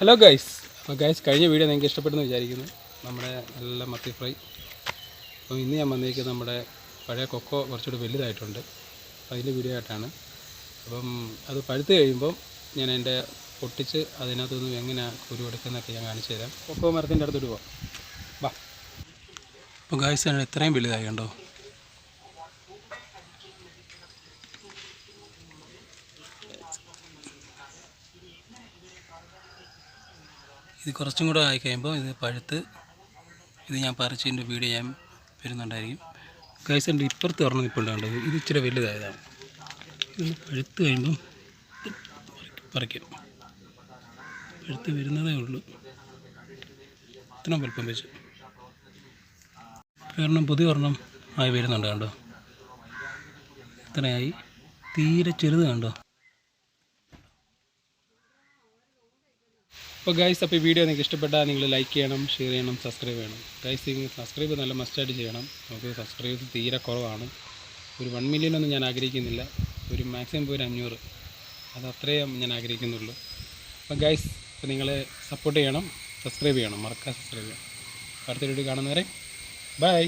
Hello guys അപ്പോൾ guys കഴിഞ്ഞ video നിങ്ങൾക്ക് ഇഷ്ടപ്പെട്ടെന്ന് വിചാരിക്കുന്നു. നമ്മുടെ നല്ല മത്തി ഫ്രൈ അപ്പോൾ ഇന്ന് ഞാൻ വന്നിരിക്കുന്നത് നമ്മുടെ പഴയ കൊക്കോ കുറച്ചുകൂടി വലുതായിട്ടുണ്ട്. അപ്പോൾ അതിന്റെ വീഡിയോ ആയിട്ടാണ്. അപ്പം അത് പഴുത്ത് കഴിയുമ്പം ഞാൻ എന്റെ പൊട്ടിച്ച് അതിനകത്തുനിന്ന് എങ്ങനെ കുരു എടുക്കുന്നതൊക്കെ ഞാൻ കാണിച്ചു തരാം. കൊക്കോ മരത്തിന്റെ അടുത്തോട്ട് പോവാം. വാ. അപ്പോൾ ഗൈസ് ഇത്രയും വലുതായി കണ്ടോ? ഇത് കുറച്ചും കൂടെ ആയി കഴിയുമ്പോൾ ഇത് പഴുത്ത് ഇത് ഞാൻ പറിച്ചതിന്റെ വീഡിയോ ഞാൻ വരുന്നുണ്ടായിരിക്കും. കൈസന്റെ ഇപ്പുറത്ത് ഒരെണ്ണം നിൽപ്പുണ്ട് കണ്ടത് ഇത് ഇച്ചിരി വലുതായതാണ്. ഇത് പഴുത്ത് കഴിയുമ്പം പറിക്കും പഴുത്ത് വരുന്നതേ ഉള്ളൂ. ഇത്ര വലുപ്പം വെച്ച്. ഒരെണ്ണം പുതിയ ഒരെണ്ണം ആയി വരുന്നുണ്ട് കണ്ടോ? ഇത്രയായി. തീരെ ചെറുത് കണ്ടോ? അപ്പോൾ ഗൈസ് അപ്പോൾ ഈ വീഡിയോ നിങ്ങൾക്ക് ഇഷ്ടപ്പെട്ടാൽ നിങ്ങൾ ലൈക്ക് ചെയ്യണം ഷെയർ ചെയ്യണം സബ്സ്ക്രൈബ് ചെയ്യണം. ഗൈസ് നിങ്ങൾ സബ്സ്ക്രൈബ് നല്ല മസ്റ്റായിട്ട് ചെയ്യണം. നമുക്ക് സബ്സ്ക്രൈബ് തീരെ കുറവാണ്. ഒരു വൺ മില്യൺ ഒന്നും ഞാൻ ആഗ്രഹിക്കുന്നില്ല. ഒരു മാക്സിമം ഒരു അഞ്ഞൂറ്. അത് അത്രയും ഞാൻ ആഗ്രഹിക്കുന്നുള്ളൂ. അപ്പോൾ ഗൈസ് അപ്പോൾ നിങ്ങൾ സപ്പോർട്ട് ചെയ്യണം സബ്സ്ക്രൈബ് ചെയ്യണം. മറക്കാതെ സബ്സ്ക്രൈബ് ചെയ്യണം. അടുത്ത വീഡിയോ കാണുന്നവരെ ബൈ